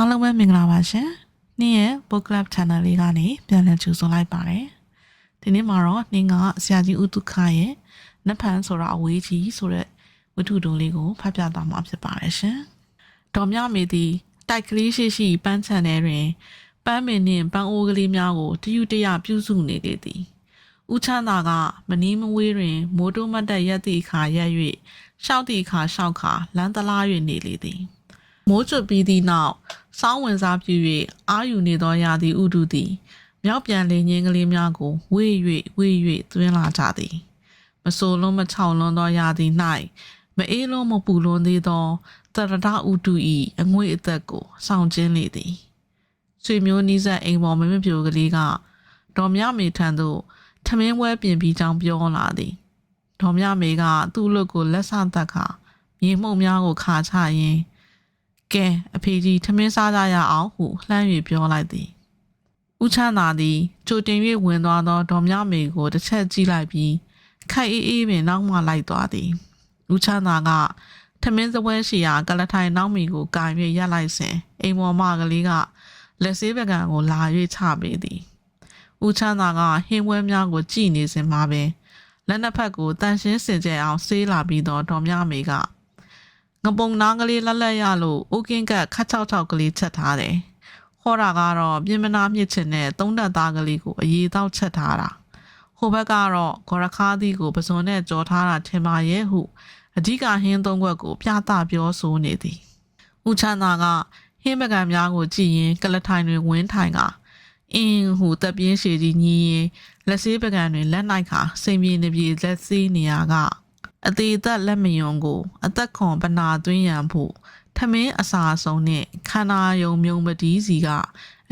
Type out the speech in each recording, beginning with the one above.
အားလုံးပဲမင်္ဂလာပါရှင်။နေ့ရဲ့ book club channel လေးကနေပြန်လည်ကြိုဆိုလိုက်ပါတယ်။ဒီနေ့မှာတော့နေ့ကဆရာကြီးဦးတုခရဲ့နတ်ဖန်ဆိုတာအဝေးကြီးဆိုတဲ့ဝတ္ထုတိုလေးကိုဖတ်ပြသွားမှာဖြစ်ပါတယ်ရှင်။ဒေါ်မြမေသည်တိုက်ကလေးရှိရှိပန်းချန်ထဲတွင်ပန်းမင်နှင့်ပန်းအိုးကလေးများကိုတယူတရပြုစုနေလေသည်။ဦးချမ်းသာကမနီးမဝေးတွင်မိုးတိုးမတ်တက်ရက်သည့်အခါရက်၍ရှောက်သည့်အခါရှောက်ခါလမ်းတလား၍နေလေသည်။ မိုးကျွတ်ပြီးသည့်နောက်စောင်းဝင်စားပြု၍အာယူနေသောရာသီဥတုသည် မြောက်ပြန်လေငင်းကလေးများကိုဝေ့၍ဝေ့၍သွင်းလာကြသည် မဆိုလွန်းမချောင်လွန်းသောရာသီ၌မအေးလွန်းမပူလွန်းသေးသောတရဒဥတု၏အငွေ့အသက်ကိုဆောင်ကျင်းလေသည်ဆွေမျိုးနီးစပ်အိမ်ပေါ်မမပြိုကလေးကဒေါ်မြမေထံသို့ထမင်းပွဲပြင်ပြီးကြောင်းပြောလာသည်ဒေါ်မြမေကသူ့လူကိုလက်ဆသက်ခါမြေမှုန့်များကိုခါချရင်း ကဲအဖေကြီးထမင်းစားကြရအောင်ဟုလှမ်း၍ပြောလိုက်သည်ဦးချမ်းသာသည်ကြိုတင်၍ဝင်သွားသောဒေါ်မြမေကိုတစ်ချက်ကြည့်လိုက်ပြီးခိုက်အေးအေးပင်နောက်မှလိုက်သွားသည်ဦးချမ်းသာကထမင်းစပွဲရှိရာကလထိုင်နောက်မီကိုကာ၍ရက်လိုက်စဉ်အိမ်မော်မကလေးကလက်ဆေးပကံကိုလာ၍ချပေးသည်ဦးချမ်းသာကဟင်းဝဲများကိုကြည့်နေစဉ်မှာပင်လက်နှစ်ဖက်ကိုတန်ရှင်းစင်ကြယ်အောင်ဆေးလာပြီးတော့ဒေါ်မြမေက ငပုံနာကလေးလက်လက်ရလို့အိုကင်းကခတ်ချောက်ချောက်ကလေးချက်ထားတယ်။ဟောတာကတော့ပြင်မနာမြစ်ချင်တဲ့သုံးတက်သားကလေးကိုအရေးတော့ချက်ထားတာ။ဟိုဘက်ကတော့ဂေါ်ရခါးသီးကိုပစုံနဲ့ကြော်ထားတာထင်ပါရဲ့ဟုအဓိကဟင်းသုံးခွက်ကိုပြသပြောဆိုနေသည်။ဦးချမ်းသာကဟင်းပကံများကိုကြည့်ရင်ကလထိုင်တွင်ဝင်းထိုင်ကအင်းဟူတပ်ပြင်းရှည်ကြီးညီးရင်လက်ဆေးပကံတွင်လက်နိုင်ခါစိန်ပြေနေပြေလက်ဆေးနေရက အသေးသက်လက်မယွန်ကို အသက်ခွန်ပနာသွင်းရန်ဖို့ထမင်းအစာဆုံးနဲ့ခန္ဓာယုံမြုံမတီးစီက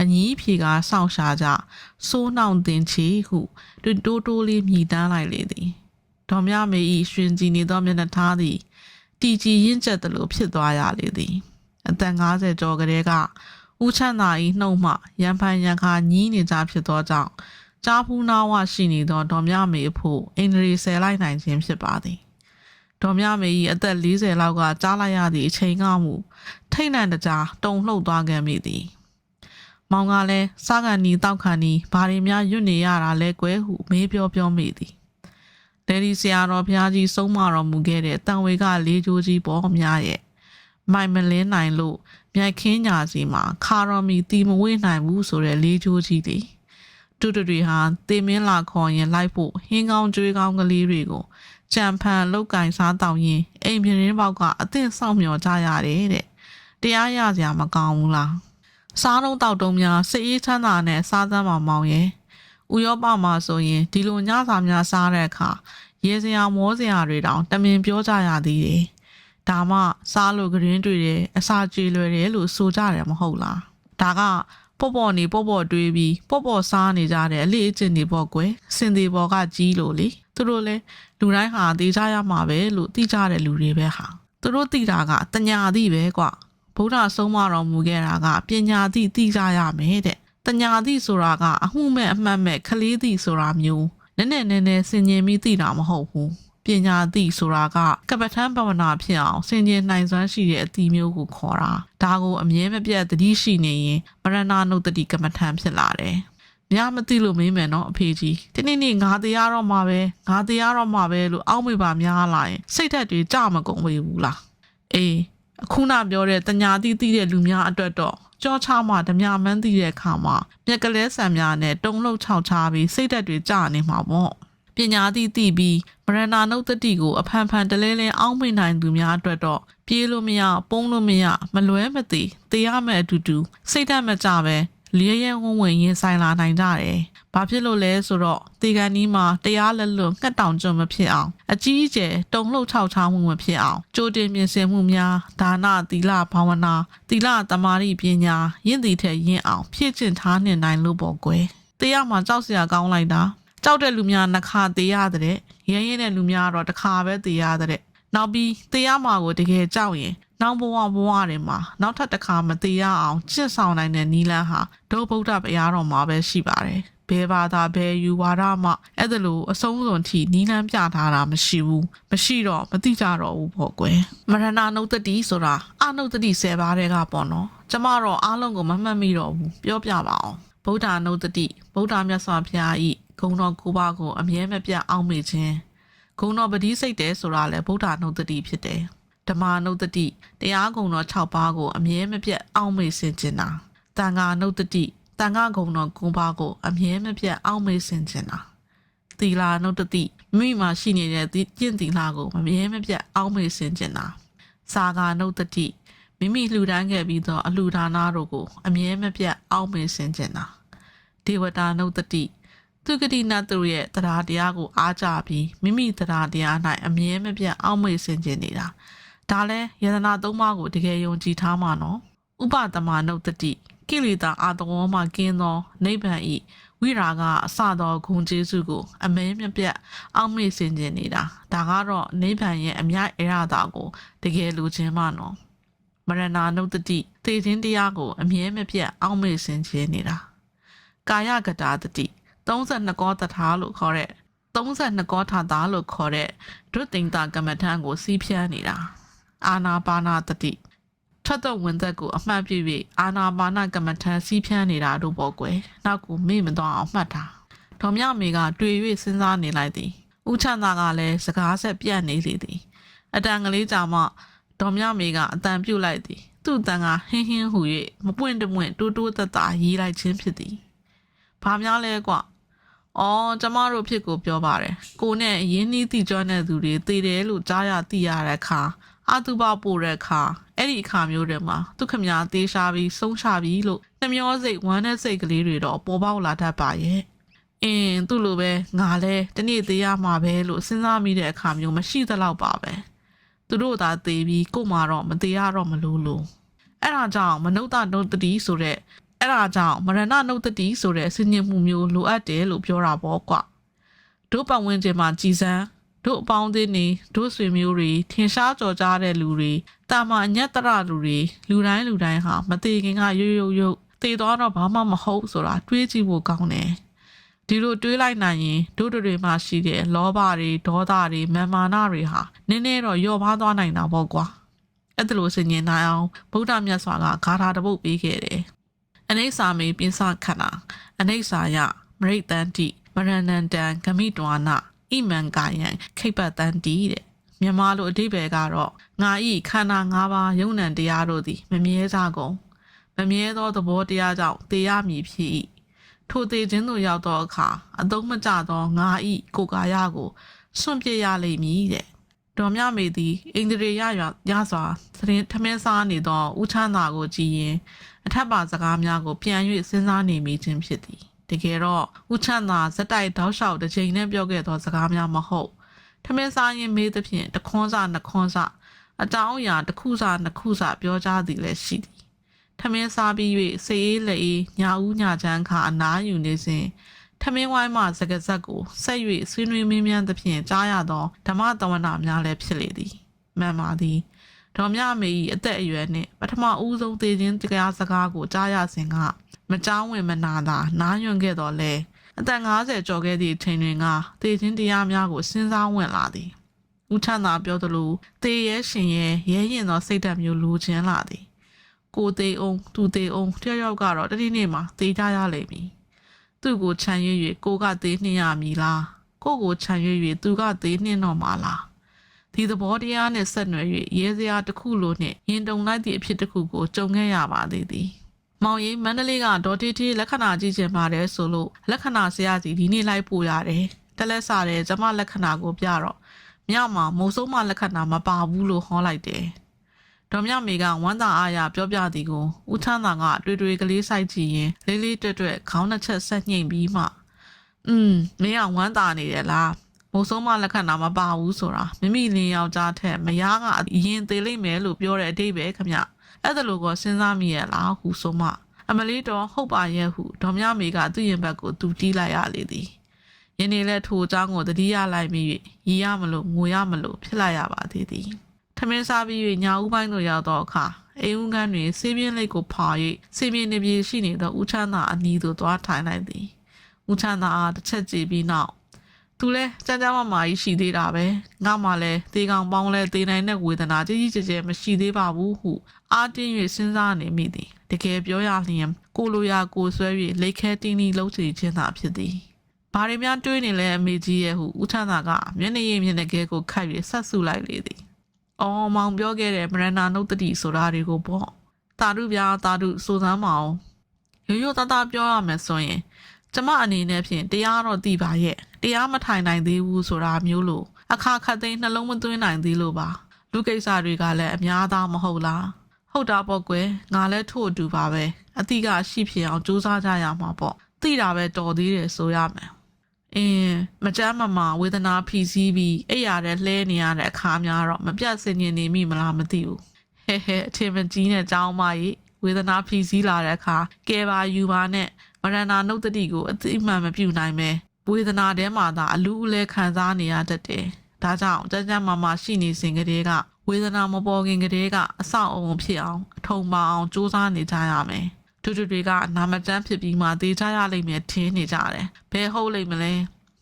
အညီးဖြေကားစောင့်ရှာကြစိုးနှောင်တင်ချေဟုတွင်တိုးတိုးလေးမြည်တမ်းလိုက်လေသည်ဒေါ်မြမေဤရှင်ကြည်နေသောမျက်နှာထားသည်တီကြည်ရင့်ကျက်သလိုဖြစ်သွားရလေသည်အသက်50ကျော်ကလေးကဦးချမ်းသာဤနှုတ်မှရန်ဖန်ရန်ခါညီးနေကြဖြစ်သောကြောင့်ကြားဖူးနာဝရှိနေသောဒေါ်မြမေအဖို့အင်္ဂရီဆယ်လိုက်နိုင်ခြင်းဖြစ်ပါသည် ဒေါ်မြမေကြီးအသက်40လောက်ကကြားလိုက်ရသည့်အချိန်ကမူထိတ်လန့်တကြားတုန်လှုပ်သွားခဲ့မိသည်။မောင်ကလည်းစားကန်နီတောက်ခန်နီဘာတွေများရွတ်နေရတာလဲကွယ်ဟုမေးပြောပြောမိသည်။ဒေဒီဆရာတော်ဘုရားကြီးဆုံးမတော်မူခဲ့တဲ့တန်ဝေကလေးချိုးကြီးပေါ်များရဲ့မိုင်မလင်းနိုင်လို့မြိုက်ခင်းညာစီမှာခါတော်မီတီမဝေးနိုင်ဘူးဆိုတဲ့လေးချိုးကြီးသည်တူတူတွေဟာတေမင်းလာခေါ်ရင်လိုက်ဖို့ဟင်းကောင်းကြွေးကောင်းကလေးတွေကို ကြံဖန်လောက်ကင်စားတောင်းရင်အိမ်ပြင်းရင်းပေါက်ကအသင့်ဆောင်မျှော်ကြရတယ်တဲ့တရားရစရာမကောင်းဘူးလားစားတော့တောက်တုံးများစိတ်အေးချမ်းသာနဲ့စားသမ်းမှာမောင်ရဲ့ဥရောပမှာဆိုရင်ဒီလိုညစာများစားတဲ့အခါရေစရာမောစရာတွေတောင်တမင်ပြောကြရသေးတယ်ဒါမှစားလို့ကရင်တွေ့တယ်အစာကြေလွယ်တယ်လို့ဆိုကြတယ်မဟုတ်လားဒါကပေါ့ပေါ့နေပေါ့ပေါ့တွေးပြီးပေါ့ပေါ့စားနေကြတဲ့အလေးအကျင့်တွေပေါ့ကွယ်စင်သေးပေါ်ကကြီးလို့လေသူတို့လဲ လူတိုင်းဟာသိကြရမှာပဲလို့သိကြတဲ့လူတွေပဲဟာသူတို့သိတာကတညာသိပဲကွာဗုဒ္ဓဆုံးမတော်မူခဲ့တာကပညာသိသိကြရမယ်တဲ့တညာသိဆိုတာကအမှုမဲ့အမှတ်မဲ့ခလေးသိဆိုတာမျိုးနည်းနည်းနည်းနည်းစင်ញင်ပြီးသိတာမဟုတ်ဘူးပညာသိဆိုတာကကပ္ပထံပဝနာဖြစ်အောင်စင်ញင်နိုင်စွမ်းရှိတဲ့အသီးမျိုးကိုခေါ်တာဒါကိုအမြဲမပြတ်သတိရှိနေရင်မရဏနုတ္တိကမ္မထံဖြစ်လာတယ်။ များမသိလို့မေးမယ်နော်အဖေကြီး။ဒီနေ့နေ့ငါတရားတော့မှာပဲငါတရားတော့မှာပဲလို့အောက်မေ့ပါများလာရင်စိတ်ဓာတ်တွေကြမကုန်ဝေဘူးလား။အေးအခုနပြောတဲ့တညာတိတိတဲ့လူများအတွက်တော့ကြောချမှဓမြမန်းသိတဲ့အခါမှာမြက်ကလေးဆံများနဲ့တုံလုံးခြောက်ချပြီးစိတ်ဓာတ်တွေကြနေမှာပေါ့။ပညာတိတိပြီးမရဏနုတ္တိကိုအဖန်ဖန်တလဲလဲအောင်းမိနိုင်သူများအတွက်တော့ပြေးလို့မရပုံးလို့မရမလွဲမသိတေးရမယ့်အတူတူစိတ်ဓာတ်မကြပဲ လေးရဲဝုံဝင်ရင်ဆိုင်လာနိုင်ကြတယ်။ဘာဖြစ်လို့လဲဆိုတော့တေကန်နီးမှာတရားလက်လွတ်ငှက်တောင်ကျွန်းမဖြစ်အောင်အကြီးအကျယ်တုံလှုပ်ခြောက်ခြားမှုမဖြစ်အောင်ကြိုတင်ပြင်ဆင်မှုများဒါနသီလဘာဝနာသီလသမာဓိပညာရင့်တည်ထက်ရင့်အောင်ဖြည့်ကျင့်ထားနေနိုင်လို့ပေါ့ကွယ်။တရားမှာကြောက်စရာကောင်းလိုက်တာကြောက်တဲ့လူများနှစ်ခါသေးရတဲ့ရဲရဲတဲ့လူများတော့တစ်ခါပဲသေးရတဲ့နောက်ပြီးတရားမှာကိုတကယ်ကြောက်ရင် နောက်ဘဝဘဝတွေမှာနောက်ထပ်တစ်ခါမသေးရအောင်ကျင့်ဆောင်နိုင်တဲ့နီလန်းဟာဒုဗုဒ္ဓဘုရားတော်မှာပဲရှိပါတယ်ဘယ်ဘာသာဘယ်ယူဝါဒမှအဲ့ဒါလိုအဆုံးစွန်ထိနီးနှမ်းပြထားတာမရှိဘူးမရှိတော့မသိကြတော့ဘူးပေါ့ကွယ်မရဏနုတ္တိဆိုတာအနုတ္တိ10ပါးတဲ့ကပေါ့နော်ကျမတော့အားလုံးကိုမမှတ်မိတော့ဘူးပြောပြပါအောင်ဗုဒ္ဓနုတ္တိဗုဒ္ဓမြတ်စွာဘုရားဤဂုဏ်တော်ကိုးပါးကိုအမြဲမပြတ်အောက်မေ့ခြင်းဂုဏ်တော်ပတိစိတ်တယ်ဆိုတာလည်းဗုဒ္ဓနုတ္တိဖြစ်တယ် ဓမ္မနုတ္တိတရားဂုဏ်တော်6ပါးကိုအမြဲမပြတ်အောက်မေ့စင်ခြင်းတာတန်ခါနုတ္တိတန်ခါဂုဏ်တော်ကိုးပါးကိုအမြဲမပြတ်အောက်မေ့စင်ခြင်းတာသီလာနုတ္တိမိမိမှာရှိနေတဲ့ကျင့်သီလာကိုမမြဲမပြတ်အောက်မေ့စင်ခြင်းတာစာဂာနုတ္တိမိမိလှူဒန်းခဲ့ပြီးသောအလှူဒါနတို့ကိုအမြဲမပြတ်အောက်မေ့စင်ခြင်းတာဒေဝတာနုတ္တိသူဂတိနတ်တို့ရဲ့တရားတရားကိုအားကြပြီးမိမိတရားတရား၌အမြဲမပြတ်အောက်မေ့စင်ခြင်းနေတာ ဒါလဲယတနာသုံးပါးကိုတကယ်ယုံကြည်ထားမှာနော်ဥပဒမနုတ္တိကိလေသာအာတဝေါမှကင်းသောနိဗ္ဗာန်ဤဝိရာကအစသောဂုံကျေးဇူးကို အမဲမပြတ်အောက်မေ့စင်ခြင်းနေတာဒါကတော့နိဗ္ဗာန်ရဲ့အမြတ်အရသာကိုတကယ်လိုချင်မှနော်မရဏနုတ္တိသေခြင်းတရားကို အမြဲမပြတ်အောက်မေ့စင်ခြင်းနေတာကာယကတာတတိ32ကောတထာလို့ခေါ်တဲ့32ကောထာတာလို့ခေါ်တဲ့ဒုတိယတာကမ္မထံကိုစီးဖြန်းနေတာ အာနာပါနာတတိထတ်တော့ဝင်သက်ကိုအမှတ်ပြ၍အာနာပါနကမ္မထံစီးဖြန်းနေတာတို့ပေါ့ကွယ်နောက်ကိုမေ့မသွားအောင်မှတ်တာဒေါ်မြမေကတွေ့၍စဉ်းစားနေလိုက်သည်ဦးချမ်းသာကလည်းစကားဆက်ပြတ်နေလေသည်အတန်ကလေးကြာမှဒေါ်မြမေကအတန်ပြုတ်လိုက်သည်သူ့တန်ကဟင်းဟင်းဟူ၍မပွင့်တပွင့်တိုးတိုးသက်သာရေးလိုက်ခြင်းဖြစ်သည်ဘာများလဲကွ။အော်ကျမတို့ဖြစ်ကိုပြောပါတယ်။ကိုနဲ့ရင်းနှီးတိကျွမ်းတဲ့သူတွေတည်တယ်လို့ကြားရသိရတဲ့အခါ အတုပပို့တဲ့အခါအဲ့ဒီအခါမျိုးတွေမှာသူခမညာသေးရှာပြီးဆုံးချပြီးလို့နှမျောစိတ်ဝမ်းနဲ့စိတ်ကလေးတွေတော့ပေါ်ပေါက်လာတတ်ပါရဲ့။အင်းသူ့လိုပဲငါလဲတနေ့သေးရမှာပဲလို့စဉ်းစားမိတဲ့အခါမျိုးမရှိသလောက်ပါပဲ။သူတို့သာသေးပြီးကို့မှာတော့မသေးရတော့မလို့လို့အဲ့ဒါကြောင့်မနုဿနုတ္တိဆိုတဲ့အဲ့ဒါကြောင့်မရဏနုတ္တိဆိုတဲ့ဆင်ញင်မှုမျိုးလိုအပ်တယ်လို့ပြောတာပေါ့ကွာတို့ပတ်ဝန်းကျင်မှာကြည်စမ်း တို့အပေါင်းအသင်းတွေတို့ဆွေမျိုးတွေထင်ရှားကြော်ကြားတဲ့လူတွေတာမအညက်တရလူတွေလူတိုင်းလူတိုင်းဟာမသေးခင်ကရွရွရွသေသွားတော့ဘာမှမဟုတ်ဆိုတာတွေးကြည့်ဖို့ကောင်းတယ်ဒီလိုတွေးလိုက်နိုင်ရင်တို့တွေမှာရှိတဲ့လောဘတွေဒေါသတွေမာမာနတွေဟာနည်းနည်းတော့လျော့ပါသွားနိုင်တာပေါ့ကွာအဲ့ဒါလို့ဆင်ញင်နိုင်အောင်ဗုဒ္ဓမြတ်စွာကဂါထာတစ်ပုဒ်ပေးခဲ့တယ်အနိစ္စမေပိစခဏအနိစ္စယမရိတန်တိမရဏန္တံဂမိတဝနာ ဣမံကာယံခိပ္ပတန်တိတဲ့မြန်မာလိုအဓိပ္ပာယ်ကတော့ငါဤခန္ဓာ၅ပါးယုံ nant တရားတို့သည် မမြဲကြကုန်မမြဲသောသဘောတရားကြောင့်တေရမည်ဖြစ်၏ထိုသေးခြင်းသို့ရောက်သောအခါအသုံးမကျသောငါဤကိုယ်ကာယကိုစွန့်ပစ်ရလိမ့်မည်တဲ့တော်မြမေသည်အိန္ဒြေရရရစွာသတင်းထမင်းစားနေသောဦးချမ်းသာကိုကြည်ရင်အထက်ပါစကားများကိုပြန်၍စဉ်းစားနေမိခြင်းဖြစ်သည် တကယ်တော့ဦးချမ်းသာဇက်တိုက်တောက်လျှောက်တစ်ချိန်နဲ့ပြောခဲ့သောစကားများမဟုတ်ထမင်းစားရင်မေးသဖြင့်တခွန်းစနှခွန်းစအကြောင်းအရာတစ်ခုစနှစ်ခုစပြောကြသည်လည်းရှိသည်ထမင်းစားပြီး၍စေးလက်အေးညာဦးညာချမ်းခါအနားယူနေစဉ်ထမင်းဝိုင်းမှစကစက်ကိုဆက်၍ဆွေးနွေးမင်းမြန်းသဖြင့်ကြားရသောဓမ္မတဝနာများလည်းဖြစ်လေသည်မှန်ပါသည်ဒေါ်မြမေ၏အသက်အရွယ်နှင့်ပထမဦးဆုံးသေခြင်းတရားစကားကိုကြားရစဉ်က မကြောင်းဝင်မနာသာနားယွန်ခဲ့တော်လဲအသက်50ကျော်ခဲ့သည့်အချိန်တွင်ကသေခြင်းတရားများကိုစဉ်းစားဝင်လာသည်ဦးထန်းသာပြောသလိုသေရဲရှင်ရဲရဲရင်သောစိတ်ဓာတ်မျိုးလိုချင်လာသည်ကိုသေးအောင်သူသေးအောင်တယောက်ယောက်ကတော့တတိနေ့မှာသေကြရလိမ့်မည်သူ့ကိုခြံရွ၍ကိုကသေးနှင်းရမည်လားကိုကိုခြံရွ၍သူကသေးနှင်းတော့မှာလားဒီသဘောတရားနဲ့ဆက်နွယ်၍ရဲစရာတစ်ခုလိုနှင့်ရင်တုံလိုက်သည့်အဖြစ်တစ်ခုကိုကြုံခဲ့ရပါသေးသည်။ မောင်ရီမန္တလေးကဒေါ်တီတီလက္ခဏာကြည့်ချင်ပါတယ်ဆိုလို့လက္ခဏာဆရာစီဒီနေ့လိုက်ပို့ရတယ်။တလက်စားတယ်ကျမလက္ခဏာကိုပြတော့မြမှာမိုးစိုးမလက္ခဏာမပါဘူးလို့ဟောလိုက်တယ်။ဒေါ်မြမေကဝမ်းသာအားရပြောပြသည်ကိုဦးထန်းသာကတွေ့တွေ့ကလေးဆိုင်ကြည့်ရင်လေးလေးတွက်တွက်ခေါင်းနှစ်ချက်ဆက်ညှိပြီးမှอืมမင်းကဝမ်းသာနေတယ်လားမိုးဆုံးမလက်ခံတာမပါဘူးဆိုတာမိမိလင်းယောက်ျားထက်မယားကအရင်သေးလိမ့်မယ်လို့ပြောတဲ့အတိတ်ပဲခမ အဲ့ဒါလိုကစဉ်းစားမိရလားဟူဆိုမှအမလေးတော်ဟုတ်ပါရဲ့ဟုဒေါ်မြမေကသူ့ရင်ဘက်ကိုသူတီးလိုက်ရလေသည်ယနေ့လဲထိုအကြောင်းကိုတတိယလိုက်မိ၍ရီရမလို့ငိုရမလို့ဖြစ်လာရပါသေးသည်ထမင်းစားပြီး၍ညာဦးပိုင်းသို့ရောက်သောအခါအိမ်ဦးကန်းတွင်ဆေးပြင်းလိတ်ကိုဖာ၍ဆေးပြင်းနေပြေရှိနေသောဦးချမ်းသာအနီးသို့သွားထိုင်လိုက်သည်ဦးချမ်းသာအားတစ်ချက်ကြည့်ပြီးနောက် သူလဲကြမ်းကြမ်းမမာကြီးရှိသေးတာပဲငါမှလည်းတေကောင်ပေါင်းလဲတေနိုင်တဲ့ဝေဒနာကြီးကြီးကျယ်ကျယ်မရှိသေးပါဘူးဟုအာတင်း၍စဉ်းစားနေမိသည်တကယ်ပြောရလျင်ကိုလိုရာကိုဆွဲ၍လိတ်ခဲတင်းတင်းလှုပ်ချေခြင်းသာဖြစ်သည်ဘာတွေများတွေးနေလဲအမေကြီးရဲ့ဟုဦးချမ်းသာကမျက်နှာရည်မျက်နှာကဲကိုခတ်၍ဆက်ဆူလိုက်လေသည်အော်မောင်ပြောခဲ့တဲ့မရဏနုတ်တတိဆိုတာတွေကိုပေါ့တာဓုပြားတာဓုစိုးစမ်းမအောင်ရိုးရိုးသားသားပြောရမယ်ဆိုရင် ကျမအနေနဲ့ဖြင့်တရားတော့သိပါရဲ့တရားမထိုင်နိုင်သေးဘူးဆိုတာမျိုးလို့အခါခတ်သိမ်းနှလုံးမသွင်းနိုင်သေးလို့ပါလူကိစ္စတွေကလည်းအများသားမဟုတ်လားဟုတ်တာပေါ့ကွယ်ငါလည်းထို့အတူပါပဲအတိကရှိဖြစ်အောင်ကြိုးစားကြရမှာပေါ့သိတာပဲတော်သေးတယ်ဆိုရမယ်အင်းမကြမ်းမမာဝေဒနာဖြီးစည်းပြီးအဲ့ရတဲ့လှဲနေရတဲ့အခါများတော့မပြတ်စင်ញင်နေမိမလားမသိဘူးဟဲဟဲအထင်မကြီးနဲ့ကြောင်းမကြီးဝေဒနာဖြီးစည်းလာတဲ့အခါကဲပါယူပါနဲ့ မရဏနုတ်တတိကိုအသိအမှန်မပြုနိုင်ပဲဝေဒနာထဲမှာသာအလူအလဲခံစားနေရတတ်တယ်ဒါကြောင့်ကြမ်းကြမ်းမာမာရှိနေစဉ်ကတည်းကဝေဒနာမပေါ်ခင်ကတည်းကအဆောက်အုံဖြစ်အောင်အထုံပါအောင်စူးစမ်းနေကြရမယ်တူတူတွေကနာမတန်းဖြစ်ပြီးမှသေချာရလိမ့်မယ်ထင်းနေကြတယ်ဘယ်ဟုတ်လိမ့်မလဲ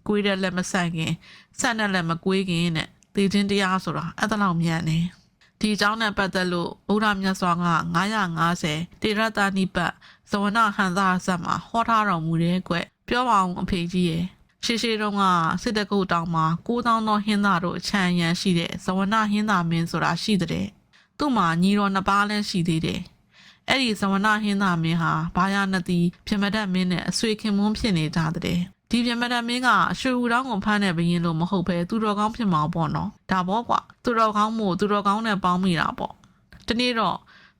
ကိုယ်တဲ့လက်မဆန့်ခင်ဆက်နဲ့လက်မကွေးခင်နဲ့သေခြင်းတရားဆိုတာအဲ့ဒါလောက်မြန်နေ ဒီအကြောင်းနဲ့ပတ်သက်လို့ဘုရားမြတ်စွာက950တေရတနိပတ်ဇဝနဟန်သာဇတ်မှာဟောထားတော်မူတဲ့ကွပြောပါအောင်အဖေကြီးရဲ့ရှေးရှေးတုန်းကစစ်တကုတ်တောင်မှာ9000သောဟင်းသားတို့အချမ်းရန်ရှိတဲ့ဇဝနဟင်းသားမင်းဆိုတာရှိတဲ့သူ့မှာညီတော်နှစ်ပါးလည်းရှိသေးတယ်အဲ့ဒီဇဝနဟင်းသားမင်းဟာဘာယာနတိပြမဒတ်မင်းနဲ့အဆွေခင်မွန်းဖြစ်နေကြတဲ့ ဒီပြမဒတ်မင်းကရွှေဦးတောင်းကိုဖမ်းတဲ့ဘရင်လို့မဟုတ်ပဲသူတော်ကောင်းဖြစ်မှာပေါ့နော်ဒါပေါ့ကွာသူတော်ကောင်းမို့သူတော်ကောင်းနဲ့ပေါင်းမိတာပေါ့ဒီနေ့တော့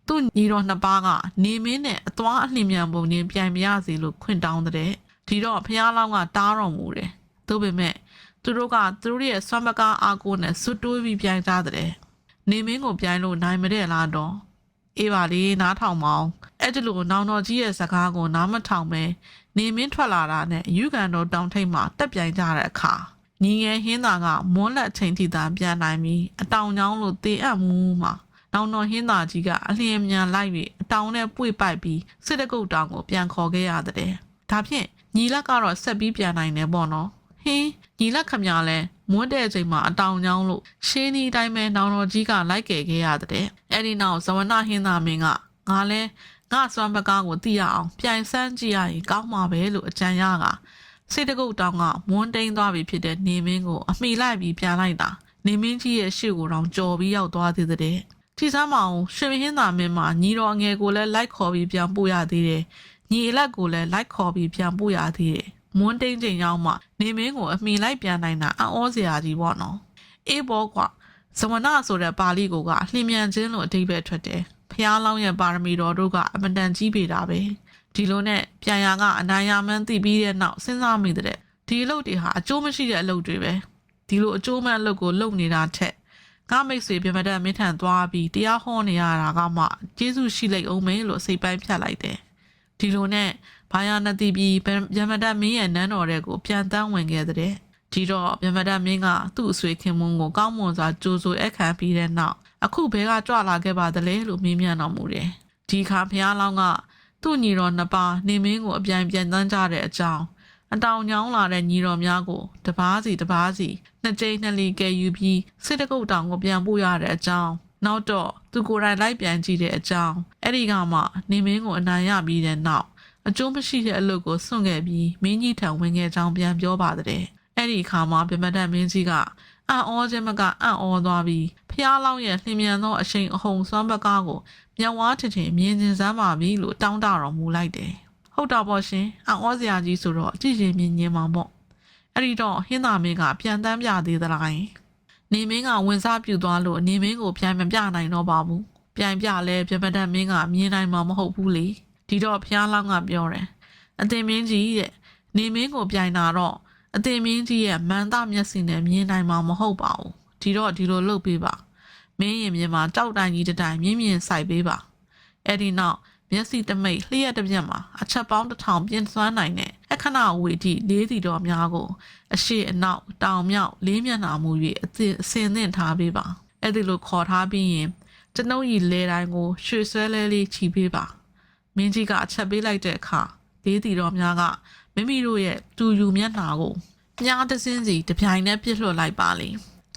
သူ့ညီတော်နှစ်ပါးကနေမင်းနဲ့အသွားအလျင်မြန်ပုံချင်းပြိုင်မရစေလို့ခွင့်တောင်းတဲ့ဒီတော့ဖះလောင်းကတားတော်မူတယ်သို့ပေမဲ့သူတို့ကသူတို့ရဲ့ဆွမ်းမကားအားကိုနဲ့စွတ်တိုးပြီးပြိုင်ကြတဲ့နေမင်းကိုပြိုင်လို့နိုင်မတဲ့လားတော့ အေးပါလေနားထောင်မအောင်အဲ့ဒီလိုနောင်တော်ကြီးရဲ့စကားကိုနားမထောင်ပဲနေမင်းထွက်လာတာနဲ့ယူကန်တော်တောင်ထိပ်မှာတက်ပြိုင်ကြတဲ့အခါညီငယ်ဟင်းသာကမွန်းလက်ချိန်ထိသာပြန်နိုင်ပြီးအတောင်ချောင်းလို့တေအပ်မှုမှာနောင်တော်ဟင်းသာကြီးကအလျင်မြန်လိုက်ပြီးအတောင်နဲ့ပွေပိုက်ပြီးစစ်တကုတ်တောင်ကိုပြန်ခေါ်ခဲ့ရတဲ့ဒါဖြင့်ညီလက်ကတော့ဆက်ပြီးပြန်နိုင်တယ်ပေါ့နော်ဟင်းညီလက်ခမရလဲမွန်းတဲ့အချိန်မှာအတောင်ချောင်းလို့ရှင်းဒီတိုင်းပဲနောင်တော်ကြီးကလိုက်ကယ်ခဲ့ရတဲ့ အဲ့ဒီနောက်ဇဝနဟင်းသာမင်းကငါလဲငါစွမ်းပကားကိုသိရအောင်ပြိုင်ဆန်းကြည့်ရရင်ကောင်းမှာပဲလို့အကြံရကစိတ်တကုတ်တောင်ကမွန်းတိန်သွားပြီဖြစ်တဲ့နေမင်းကိုအမိလိုက်ပြီးပြန်လိုက်တာနေမင်းကြီးရဲ့ရှေ့ကိုတော့ကြော်ပြီးရောက်သွားသေးတဲ့ထိစားမအောင်ရှင်မဟင်းသာမင်းမှာညီတော်ငယ်ကိုလည်းလိုက်ခေါ်ပြီးပြန်ပို့ရသေးတယ်ညီအလက်ကိုလည်းလိုက်ခေါ်ပြီးပြန်ပို့ရသေးတယ်မွန်းတိန်ချိန်ရောက်မှနေမင်းကိုအမိလိုက်ပြန်နိုင်တာအံ့ဩစရာကြီးပေါ့နော်အေးဘောကွာ ဇဝနဆိုတဲ့ပါဠိကိုကအလျင်မြန်ခြင်းလို့အဓိပ္ပာယ်ထွက်တယ်ဖះလောင်းရဲ့ပါရမီတော်တို့ကအမတန်ကြီးပေတာပဲဒီလိုနဲ့ပြန်ရကအနိုင်ရမှန်းသိပြီးတဲ့နောက်စဉ်းစားမိတဲ့ဒီအလုပ်တွေဟာအကျိုးမရှိတဲ့အလုပ်တွေပဲဒီလိုအကျိုးမဲ့အလုပ်ကိုလုပ်နေတာထက်ငါမိတ်ဆွေပြမတက်မင်းထန်သွားပြီးတရားဟောနေရတာကမှကျေးဇူးရှိလိုက်အောင်မယ်လို့စိတ်ပိုင်းဖြတ်လိုက်တယ်ဒီလိုနဲ့ဘာယာနတိပြီးပြမတက်မင်းရဲ့နန်းတော်တဲ့ကိုပြန်တန်းဝင်ခဲ့တဲ့ ဒီတော့ပြမတက်မင်းကသူ့အဆွေခင်မုန်းကိုကောင်းမွန်စွာကြိုးဆိုအခမ်းပြီးတဲ့နောက်အခုဘဲကကြွလာခဲ့ပါသလဲလို့မေးမြန်းတော်မူတယ်ဒီခါဖះလောင်းကသူ့ညီတော်နှစ်ပါးနေမင်းကိုအပြိုင်ပြန်တန်းကြတဲ့အကြောင်းအတောင်ညောင်းလာတဲ့ညီတော်များကိုတပားစီတပားစီနှစ်ကြိမ်နှစ်လီကယ်ယူပြီးစစ်တကုတ်တောင်ကိုပြန်ပို့ရတဲ့အကြောင်းနောက်တော့သူကိုယ်တိုင်လိုက်ပြန်ကြည့်တဲ့အကြောင်းအဲ့ဒီကမှနေမင်းကိုအနိုင်ရပြီးတဲ့နောက်အကျိုးမရှိတဲ့အလုပ်ကိုစွန့်ခဲ့ပြီးမင်းကြီးထံဝင်ခဲ့ကြောင်းပြန်ပြောပါတဲ့ အဲ့ဒီအခါမှာပြမတတ်မင်းကြီးကအံ့ဩခြင်းမကအံ့ဩသွားပြီးဖျားလောင်းရဲ့လျင်မြန်သောအရှိန်အဟုန်စွမ်းပကားကိုမျက်ဝါးထင်ထင်မြင်ကျင်စမ်းပါပြီလို့တောင်းတတော်မူလိုက်တယ်။ဟုတ်တာပေါ့ရှင်အံ့ဩစရာကြီးဆိုတော့ကြည့်ရင်မြင်မြင်မှာပေါ့။အဲ့ဒီတော့ဟင်းသာမင်းကပြန်တမ်းပြသေးသလား။နေမင်းကဝင်စားပြူသွားလို့နေမင်းကိုပြန်မပြနိုင်တော့ပါဘူး။ပြန်ပြလဲပြမတတ်မင်းကမြင်နိုင်မှာမဟုတ်ဘူးလေ။ဒီတော့ဖျားလောင်းကပြောတယ်။အတင်မင်းကြီးတဲ့နေမင်းကိုပြိုင်တာတော့ အတင်မင်းကြီးရဲ့မန်တမျက်စိနဲ့မြင်နိုင်မှာမဟုတ်ပါဘူးဒီတော့ဒီလိုလုပ်ပေးပါမင်းရင်မြင်မှာကြောက်တိုင်ကြီးတစ်တိုင်မြင်းမြင်ဆိုင်ပေးပါအဲ့ဒီနောက်မျက်စိတမိတ်လျှက်တစ်ပြက်မှာအချက်ပေါင်းတစ်ထောင်ပြင်စွမ်းနိုင်တဲ့အခဏဝေတိလေးစီတော်များကို အရှိအနောက်တောင်မြောက်လေးမျက်နှာမူ၍အသင်အစင်သင့်ထားပေးပါအဲ့ဒီလိုခေါ်ထားပြီးရင်ကျွန်ုပ်ဤလေတိုင်းကိုရွှေဆွဲလဲလေးချီပေးပါမင်းကြီးကအချက်ပေးလိုက်တဲ့အခါလေးတီတော်များက မိမိတို့ရဲ့တူယူမျက်နှာကိုမြားတစ်စင်းစီတစ်ပြိုင်နဲ့ပြစ်လွှတ်လိုက်ပါလေ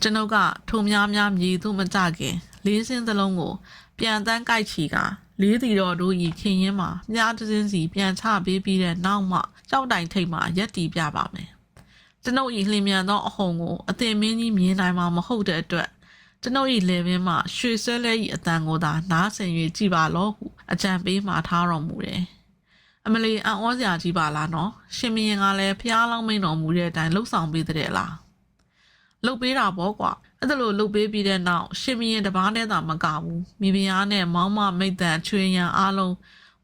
ကျွန်ုပ်ကထုံများများမြေသို့မကြခင်လေးစင်းသလုံးကို ပြန်တန်းကြိုက်ချီကလေးတီတော်တို့ဤခင်ရင်မှာမြားတစ်စင်းစီပြန်ချပေးပြီးတဲ့နောက်မှကြောက်တိုင်ထိတ်မှရက်တီပြပါမယ်ကျွန်ုပ်ဤလျင်မြန်သောအဟုန်ကိုအသင်မင်းကြီးမြင်နိုင်မှာမဟုတ်တဲ့အတွက်ကျွန်ုပ်၏လေပင်မှရွှေဆွဲလဲ၏အတန်ကိုသာနားဆင်၍ကြည်ပါလောဟုအကြံပေးမှာထားတော်မူတယ်။ အမလီအံ့ဩစရာကြီးပါလားနော်။ရှင်မင်းကလည်းဖျားလောင်းမိန်တော်မူတဲ့အတိုင်းလှုပ်ဆောင်ပေးတဲ့လား။လှုပ်ပေးတာပေါ့ကွာ။အဲ့ဒါလို့လှုပ်ပေးပြီးတဲ့နောက်ရှင်မင်းတပားနဲ့သာမကဘူး။မိဖုရားနဲ့မောင်းမမိတ်တန်ချွေရန်အားလုံး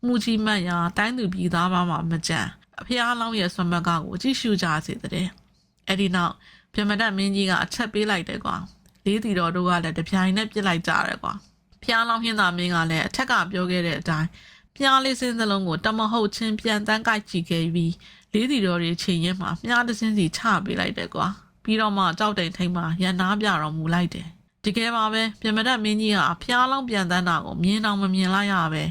မှုကြီးမှတ်ရာတိုင်းသူပြည်သားပါမှမကြံ။အဖျားလောင်းရဲ့ဆွမ်းမကကိုကြည့်ရှုကြစေတဲ့။အဲ့ဒီနောက်ပြမတတ်မင်းကြီးကအချက်ပေးလိုက်တယ်ကွာ။လေးတီတော်တို့ကလည်းတပြိုင်နဲ့ပြစ်လိုက်ကြတယ်ကွာဖျားလောင်းဟင်းသားမင်းကလည်းအထက်ကပြောခဲ့တဲ့အတိုင်း ပြားလေးစင်းစလုံးကိုတမဟုတ်ချင်းပြန်တန်းကြိုက်ကြည့်ခဲ့ပြီးလေးတီတော်တွေချိန်ရင်မှမြားတစ်စင်းစီချပေးလိုက်တယ်ကွာပြီးတော့မှကြောက်တိမ်ထိန်မှရန်နာပြတော်မူလိုက်တယ်တကယ်ပါပဲပြမတတ်မင်းကြီးကဖျားလောင်းပြန်တန်းတာကိုမြင်အောင်မမြင်လိုက်ရပဲ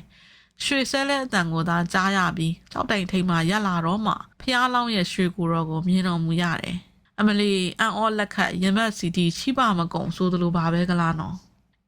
ရွှေဆဲလဲအတန်ကိုသာကြားရပြီးကြောက်တိမ်ထိန်မှရက်လာတော့မှဖျားလောင်းရဲ့ရွှေကိုတော်ကိုမြင်တော်မူရတယ်အမလီအန်အောလက်ခတ်ရင်ဘတ်စီတီချိပါမကုံဆိုသလိုပါပဲကလားနော်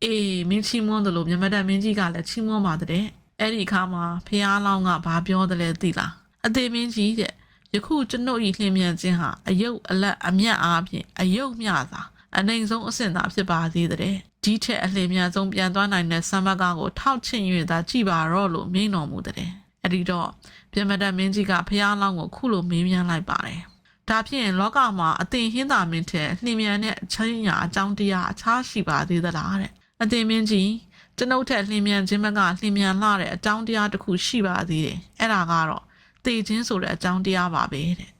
အေးမင်းချီမွန်းသလိုမြမတန်မင်းကြီးကလည်းချီမွန်းပါတဲ့ အဲ့ဒီအခါမှာဖះလောင်းကဘာပြောတယ်လဲသိလားအသေးမင်းကြီးတဲ့ယခုကျွန်ုပ်ဤလျင်မြန်ခြင်းဟာအယုတ်အလက်အမျက်အားဖြင့်အယုတ်မျှသာအနိုင်ဆုံးအဆင့်သာဖြစ်ပါသေးတဲ့ဒီထက်အလင်းမြန်ဆုံးပြန်သွားနိုင်တဲ့ဆမ်ဘတ်ကားကိုထောက်ချင်၍သာကြည်ပါတော့လို့မိန်တော်မူတဲ့အဲ့ဒီတော့ပြမတန်မင်းကြီးကဖះလောင်းကိုခုလိုမေးမြန်းလိုက်ပါတယ်ဒါဖြင့်လောကမှာအသင်ဟင်းသာမင်းတဲ့နှင်မြန်တဲ့အချင်းညာအကြောင်းတရားအခြားရှိပါသေးသလားတဲ့အသင်မင်းကြီး ကျွန်ုပ်ထက်နှင်မြန်ခြင်းမကနှင်မြန်လာတဲ့အကြောင်းတရားတစ်ခုရှိပါသေးတယ်အဲ့ဒါကတော့တေခြင်းဆိုတဲ့အကြောင်းတရားပါပဲတဲ့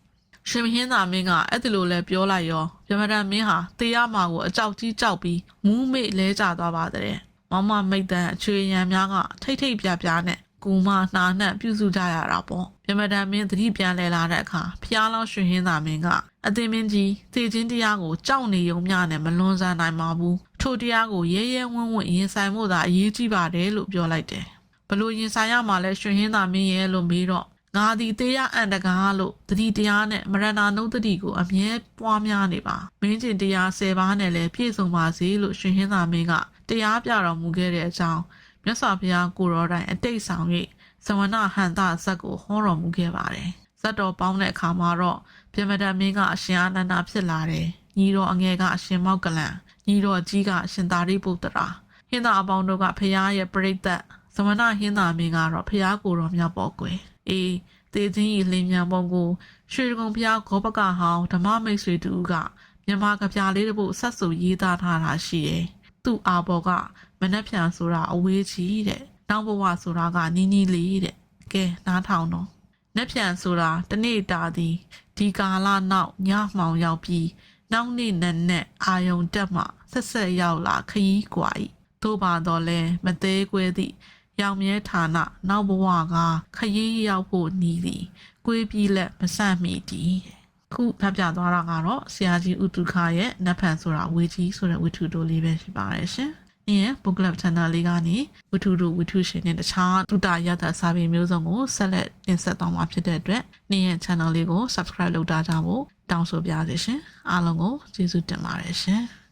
ရှင်မဟင်းသာမင်းကအဲ့ဒီလိုလဲပြောလိုက်ရောပြမဒန်မင်းဟာတေရမာကိုအကြောက်ကြီးကြောက်ပြီးမူးမေ့လဲကျသွားပါတဲ့မမမိတ်တန်အချွေရန်များကထိတ်ထိတ်ပြပြနဲ့ကူမနှာနှံ့ပြုစုကြရတာပေါ့ပြမဒန်မင်းသတိပြန်လဲလာတဲ့အခါဖျားလောင်းရွှေဟင်းသာမင်းကအသင်မင်းကြီးသေခြင်းတရားကိုကြောက်နေုံမျှနဲ့မလွန်ဆန်နိုင်ပါဘူးထိုတရားကိုရဲရဲဝံ့ဝံ့ရင်ဆိုင်မှုသာအရေးကြီးပါတယ်လို့ပြောလိုက်တယ်ဘလို့ရင်ဆိုင်ရမှာလဲရွှေဟင်းသာမင်းရဲ့လို့မေးတော့ငါသည်တေးရအန်တကားလို့တတိတရားနဲ့မရဏနုတတိကိုအမြဲပွားများနေပါမင်းကျင်တရား၁၀ပါးနဲ့လည်းပြည့်စုံပါစေလို့ရှင်ဟင်းသာမင်းကတရားပြတော်မူခဲ့တဲ့အကြောင်းမြတ်စွာဘုရားကိုရောတိုင်းအတိတ်ဆောင်၍ဇဝနဟန်တဇက်ကိုဟောတော်မူခဲ့ပါတယ်ဇက်တော်ပေါင်းတဲ့အခါမှာတော့ပြမဒမင်းကအရှင်အာနန္ဒာဖြစ်လာတယ်ညီတော်အငယ်ကအရှင်မောက်ကလန် ညီတော်ကြီးကအရှင်သာရိပုတ္တရာဟင်းသာအပေါင်းတို့ကဖရာရဲ့ပြိတ္တဇဝနဟင်းသာမင်းကတော့ဖရာကိုတော်မြောက်ပေါ်ကွယ်အေးတေချင်းဤလင်းမြန်ပုံကိုရွှေကုံဖျားခောပကဟောင်းဓမ္မမိတ်ဆွေတူကမြန်မာကပြားလေးတစ်ပုတ်ဆက်စုပ်ရေးသားထားတာရှိတယ်။သူ့အာဘော်ကမနှက်ဖြန်ဆိုတာအဝေးကြီးတဲ့။နောက်ဘဝဆိုတာကနီးနီးလေးတဲ့။ကဲနားထောင်တော့။နှက်ဖြန်ဆိုတာတနေ့တာသည်ဒီကာလနောက်ညမှောင်ရောက်ပြီး နောက်နေ့နက်နဲ့အာယုံတက်မှဆက်ဆက်ရောက်လာခရီးကွာ၏သို့ပါတော့လဲမသေးကွဲသည့်ရောင်မြဲဌာနနောက်ဘဝကခရီးရောက်ဖို့နီးသည်ကွေးပြီးလက်မဆန့်မိတည်ခုဖတ်ပြသွားတာကတော့ဆရာကြီးဥတုခရဲ့နတ်ဖန်ဆိုတာဝေကြီးဆိုတဲ့ဝတ္ထုတိုလေးပဲဖြစ်ပါတယ်ရှင်။ ဒီရဲ့ book club channel လေးကနေဝတ္ထုတို့ဝတ္ထုရှင်နဲ့တခြားတုတရတာစာပေမျိုးစုံကိုဆက်လက်တင်ဆက်သွားမှာဖြစ်တဲ့အတွက်နေ့ရဲ့ channel လေးကို subscribe လုပ်ထားကြဖို့တောင်းဆိုပါရစေရှင်။အားလုံးကိုကျေးဇူးတင်ပါတယ်ရှင်။